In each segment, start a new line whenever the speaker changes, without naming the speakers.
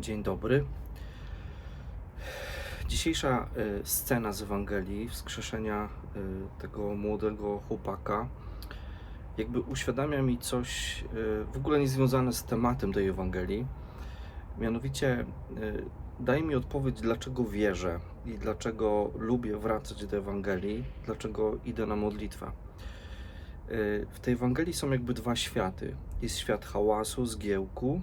Dzień dobry. Dzisiejsza y, scena z Ewangelii, wskrzeszenia y, tego młodego chłopaka, jakby uświadamia mi coś y, w ogóle niezwiązane z tematem tej Ewangelii. Mianowicie daje mi odpowiedź, dlaczego wierzę i dlaczego lubię wracać do Ewangelii, dlaczego idę na modlitwę. W tej Ewangelii są jakby dwa światy. Jest świat hałasu, zgiełku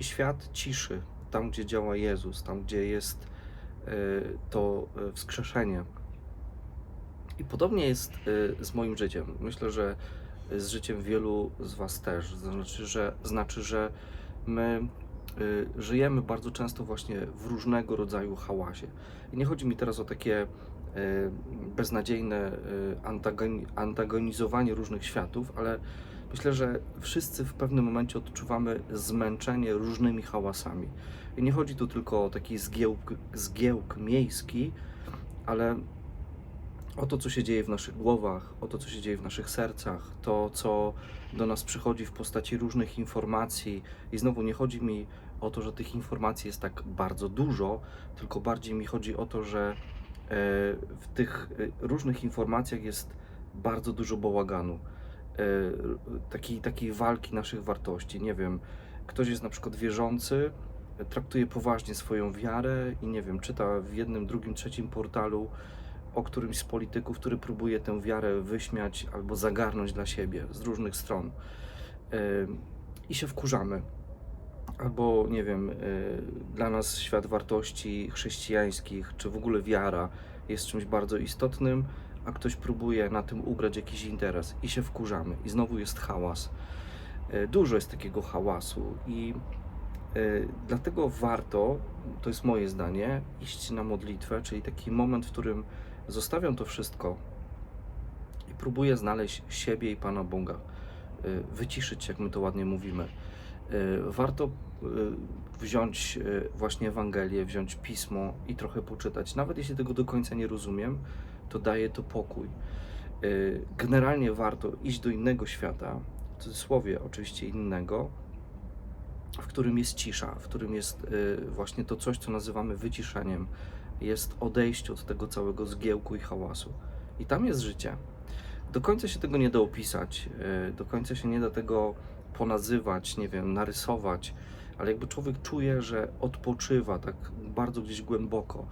i świat ciszy, tam gdzie działa Jezus, tam gdzie jest y, to y, wskrzeszenie. I podobnie jest y, z moim życiem. Myślę, że z życiem wielu z Was też. Znaczy, że, znaczy, że my żyjemy bardzo często właśnie w różnego rodzaju hałasie. I nie chodzi mi teraz o takie beznadziejne antagoni- antagonizowanie różnych światów, ale myślę, że wszyscy w pewnym momencie odczuwamy zmęczenie różnymi hałasami. I nie chodzi tu tylko o taki zgiełk, zgiełk miejski, ale o to, co się dzieje w naszych głowach, o to, co się dzieje w naszych sercach, to, co do nas przychodzi w postaci różnych informacji. I znowu nie chodzi mi o to, że tych informacji jest tak bardzo dużo, tylko bardziej mi chodzi o to, że e, w tych e, różnych informacjach jest bardzo dużo bałaganu. E, Takiej, takiej walki naszych wartości. Nie wiem, ktoś jest na przykład wierzący, traktuje poważnie swoją wiarę i nie wiem, czyta w jednym, drugim, trzecim portalu o którymś z polityków, który próbuje tę wiarę wyśmiać albo zagarnąć dla siebie z różnych stron. Ym, I się wkurzamy. Albo, nie wiem, y, dla nas świat wartości chrześcijańskich, czy w ogóle wiara jest czymś bardzo istotnym, a ktoś próbuje na tym ubrać jakiś interes i się wkurzamy. I znowu jest hałas. Y, Dużo jest takiego hałasu i y, dlatego warto, to jest moje zdanie, iść na modlitwę, czyli taki moment, w którym zostawiam to wszystko i próbuję znaleźć siebie i Pana Boga, y, wyciszyć, jak my to ładnie mówimy. Warto wziąć właśnie Ewangelię, wziąć pismo i trochę poczytać. Nawet jeśli tego do końca nie rozumiem, to daje to pokój. Y, Generalnie warto iść do innego świata, w cudzysłowie oczywiście innego, w którym jest cisza, w którym jest y, właśnie to coś, co nazywamy wyciszeniem, jest odejście od tego całego zgiełku i hałasu. I tam jest życie. Do końca się tego nie da opisać, y, do końca się nie da tego ponazywać, nie wiem, narysować, ale jakby człowiek czuje, że odpoczywa tak bardzo gdzieś głęboko,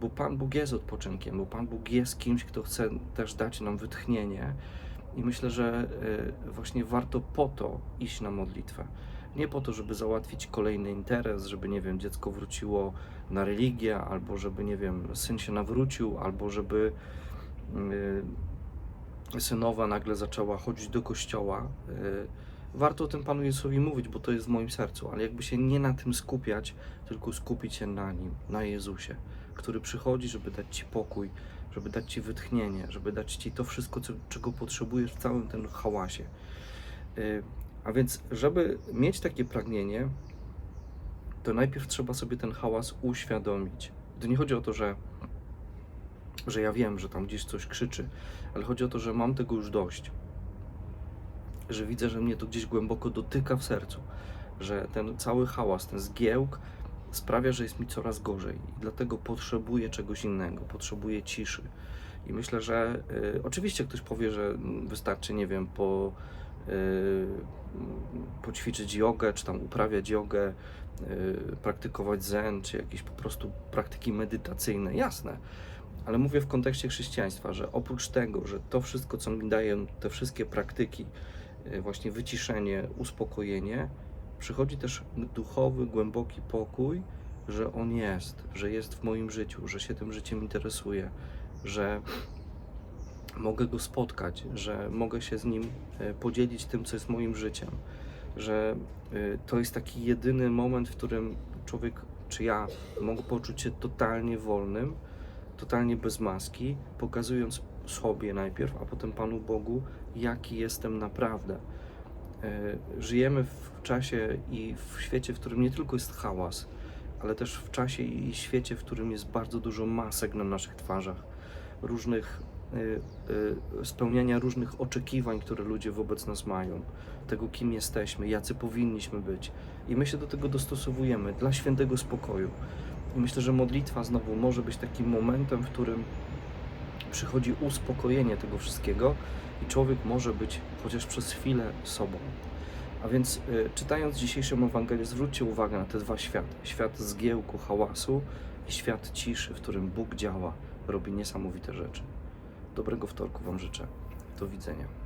bo Pan Bóg jest odpoczynkiem, bo Pan Bóg jest kimś, kto chce też dać nam wytchnienie. I myślę, że y, właśnie warto po to iść na modlitwę. Nie po to, żeby załatwić kolejny interes, żeby, nie wiem, dziecko wróciło na religię, albo żeby, nie wiem, syn się nawrócił, albo żeby y, synowa nagle zaczęła chodzić do kościoła. Y, warto o tym Panu Jezusowi mówić, bo to jest w moim sercu, ale jakby się nie na tym skupiać, tylko skupić się na Nim, na Jezusie, który przychodzi, żeby dać Ci pokój, żeby dać Ci wytchnienie, żeby dać Ci to wszystko, co, czego potrzebujesz w całym tym hałasie. Y, A więc, żeby mieć takie pragnienie, to najpierw trzeba sobie ten hałas uświadomić. To nie chodzi o to, że, że ja wiem, że tam gdzieś coś krzyczy, ale chodzi o to, że mam tego już dość. Że widzę, że mnie to gdzieś głęboko dotyka w sercu, że ten cały hałas, ten zgiełk sprawia, że jest mi coraz gorzej i dlatego potrzebuję czegoś innego, potrzebuję ciszy. I myślę, że y, oczywiście ktoś powie, że mm, wystarczy, nie wiem, po, y, poćwiczyć jogę, czy tam uprawiać jogę, y, praktykować zen, czy jakieś po prostu praktyki medytacyjne. Jasne. Ale mówię w kontekście chrześcijaństwa, że oprócz tego, że to wszystko, co mi dają te wszystkie praktyki, y, właśnie wyciszenie, uspokojenie, przychodzi też duchowy, głęboki pokój, że On jest, że jest w moim życiu, że się tym życiem interesuje, że mogę Go spotkać, że mogę się z Nim e, podzielić tym, co jest moim życiem, że e, to jest taki jedyny moment, w którym człowiek, czy ja, mogę poczuć się totalnie wolnym, totalnie bez maski, pokazując sobie najpierw, a potem Panu Bogu, jaki jestem naprawdę. E, Żyjemy w czasie i w świecie, w którym nie tylko jest hałas, ale też w czasie i świecie, w którym jest bardzo dużo masek na naszych twarzach, różnych y, y, spełniania różnych oczekiwań, które ludzie wobec nas mają, tego kim jesteśmy, jacy powinniśmy być. I my się do tego dostosowujemy dla świętego spokoju. I myślę, że modlitwa znowu może być takim momentem, w którym przychodzi uspokojenie tego wszystkiego i człowiek może być chociaż przez chwilę sobą. A więc y, czytając dzisiejszą Ewangelię, zwróćcie uwagę na te dwa światy. Świat zgiełku, hałasu i świat ciszy, w którym Bóg działa, robi niesamowite rzeczy. Dobrego wtorku Wam życzę. Do widzenia.